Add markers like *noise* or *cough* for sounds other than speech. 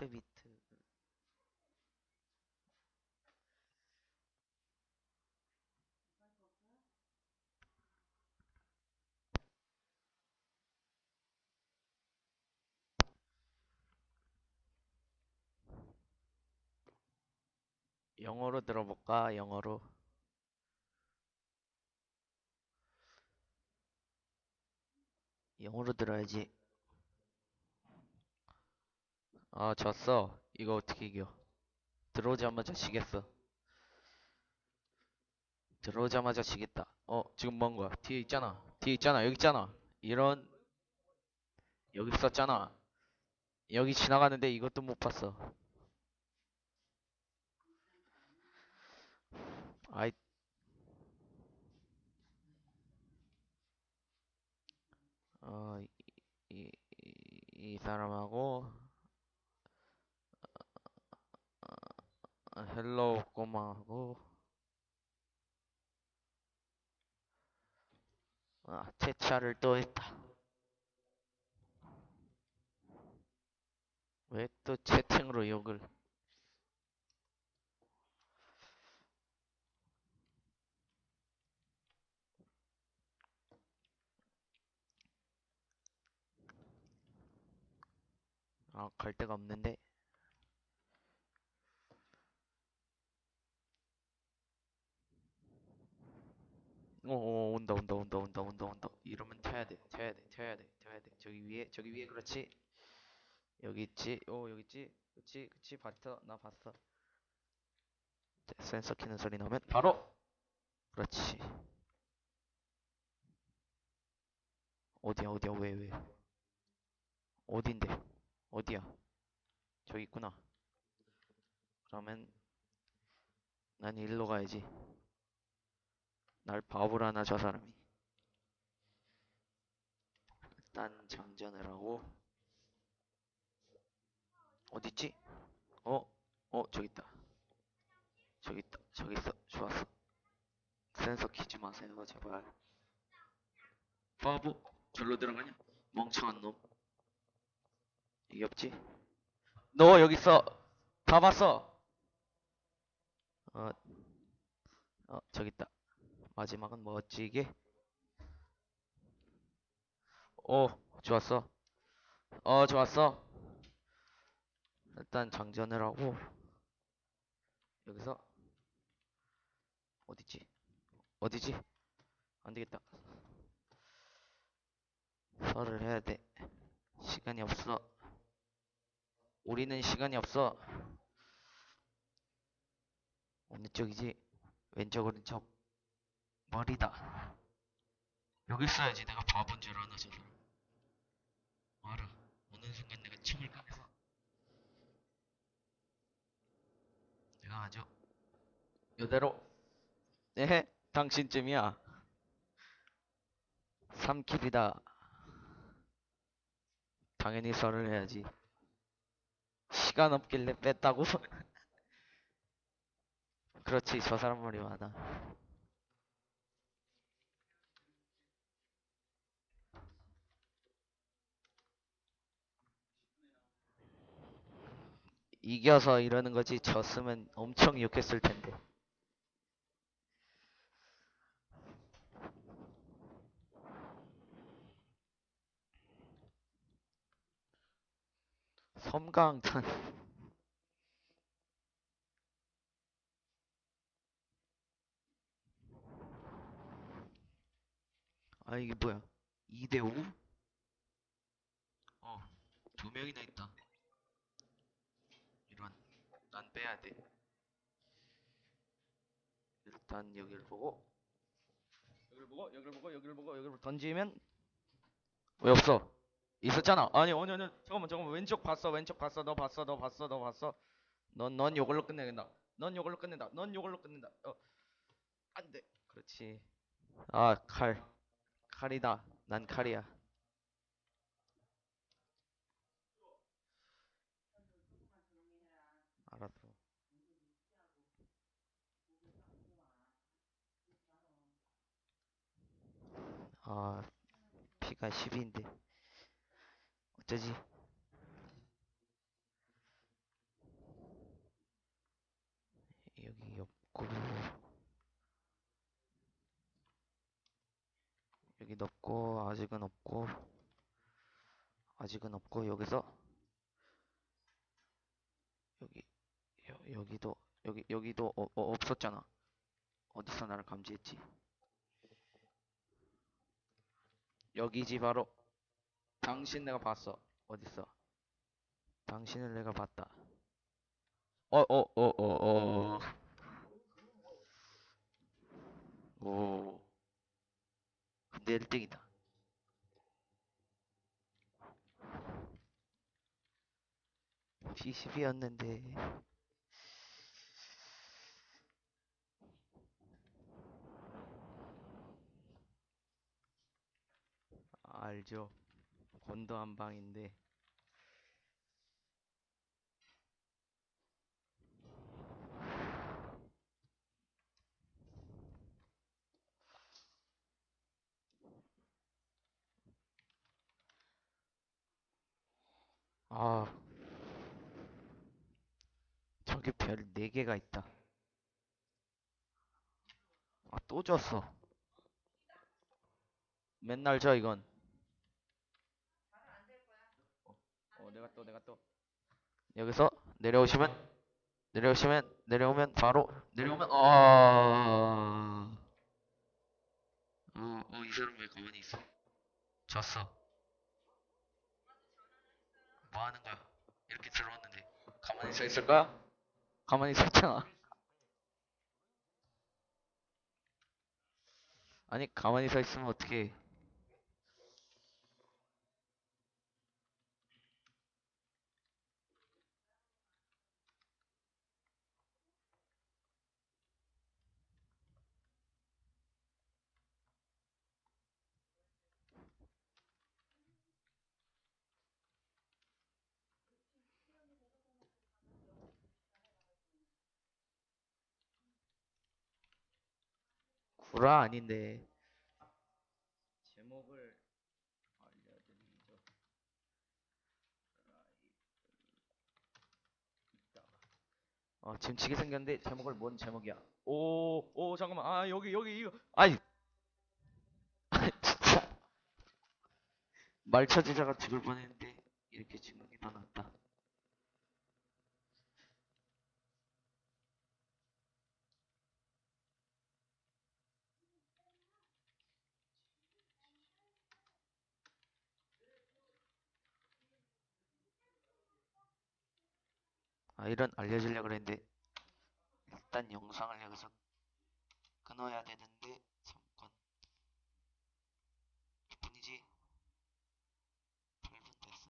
비트 비트. 영어로 들어볼까? 영어로. 영어로 들어야지. 아, 졌어. 이거 어떻게 이겨? 들어오자마자 지겠어. 들어오자마자 지겠다. 어, 지금 뭔 거야? 뒤에 있잖아. 뒤에 있잖아. 여기 있잖아. 이런, 여기 있었잖아. 여기 지나가는데 이것도 못 봤어. 아이, 어, 이, 이, 이- 이 사람하고, 헬로우 꼬마하고, 아, 채차를 또 했다. 왜 또 채팅으로 욕을? 아, 갈 데가 없는데. 오, 오, 온다, 온다, 온다, 온다, 온다, 온다. 이러면 튀어야 돼, 튀어야 돼, 튀어야 돼, 튀어야 돼. 저기 위에, 저기 위에, 그렇지. 여기 있지, 오, 여기 있지. 그치, 그치, 봤어, 나 봤어. 자, 센서 키는 소리 나면 바로. 그렇지. 어디야, 어디야, 왜, 왜? 어딘데? 어디야? 저기 있구나. 그러면 난 일로 가야지. 날 바보라나 저 사람이. 일단 장전을 하고 어딨지? 어? 어 저기 있다. 저기 있다. 저기 있어. 좋았어. 센서 키지 마세요 제발. 바보. 절로 들어가냐? 멍청한 놈. 이게 없지? 너 여기 있어. 다 봤어. 어, 어 저기 있다. 마지막은 이게? 오, 좋았어. 어, 좋았어. 일단 장전을 하고 여기서 어디지? 어디지? 안 되겠다. 설을 해야 돼. 시간이 없어. 우리는 시간이 없어. 어느 쪽이지? 왼쪽 오른쪽 머리다. 여기 있어야지 내가 바본 줄 아나 저 사람. 알아. 어느 순간 내가 침을 꺼내서 내가 아주 이대로 네 당신쯤이야. 3킬이다. 당연히 설을 해야지. 시간 없길래 뺐다고? *laughs* 그렇지 저 사람 말이 많아. 이겨서 이러는 거지 졌으면 엄청 욕했을 텐데. 섬광탄 아 이게 뭐야 2대5? 어, 두 명이나 있다. 난 빼야 돼. 일단 여기를 보고, 여기를 보고, 여기를 보고, 여기를 보고, 여기를 보고 던지면 왜 없어? 있었잖아. 아니, 아니, 아니, 잠깐만, 잠깐만. 왼쪽 봤어, 왼쪽 봤어, 너 봤어, 너 봤어, 너 봤어. 넌, 넌 요걸로 끝내겠다. 넌 요걸로 끝낸다. 넌 요걸로 끝낸다. 어, 안 돼. 그렇지. 아, 칼. 칼이다. 난 칼이야. 아 피가 10인데. 어쩌지? 여기 옆구리 여기 넣고 아직은 없고 아직은 없고 여기서 여기 여, 기도 여기 여기도 어, 어, 없었잖아. 어디서 나를 감지했지? 여기지 바로. 당신 내가 봤어. 어딨어? 당신을 내가 봤다. 어 어 어 어어. 오. 근데 1등이다. P10이었는데 알죠? 권도 한 방인데. 아 저기 별 4개가 있다. 아 또 졌어. 맨날 져 이건 어 내가 또 내가 또 여기서 내려오시면 내려오시면 내려오면 바로 내려오면 아 어, 어, 이 사람 왜 가만히 있어? 졌어. 뭐 하는 거야? 이렇게 들어왔는데 가만히 서 있을 거야? 가만히 서 있잖아. 아니 가만히 서 있으면 어떡해? 구라 아닌데. 제목을 알려드리죠. 어, 지금 지게 생겼는데 제목을 뭔 제목이야? 오, 오, 잠깐만. 아, 여기, 여기, 이거. 아이. *laughs* 진짜. 말처지자가 죽을 뻔했는데, 이렇게 죽는 아, 이런 알려주려고 그랬는데, 일단 영상을 여기서 끊어야 되는데,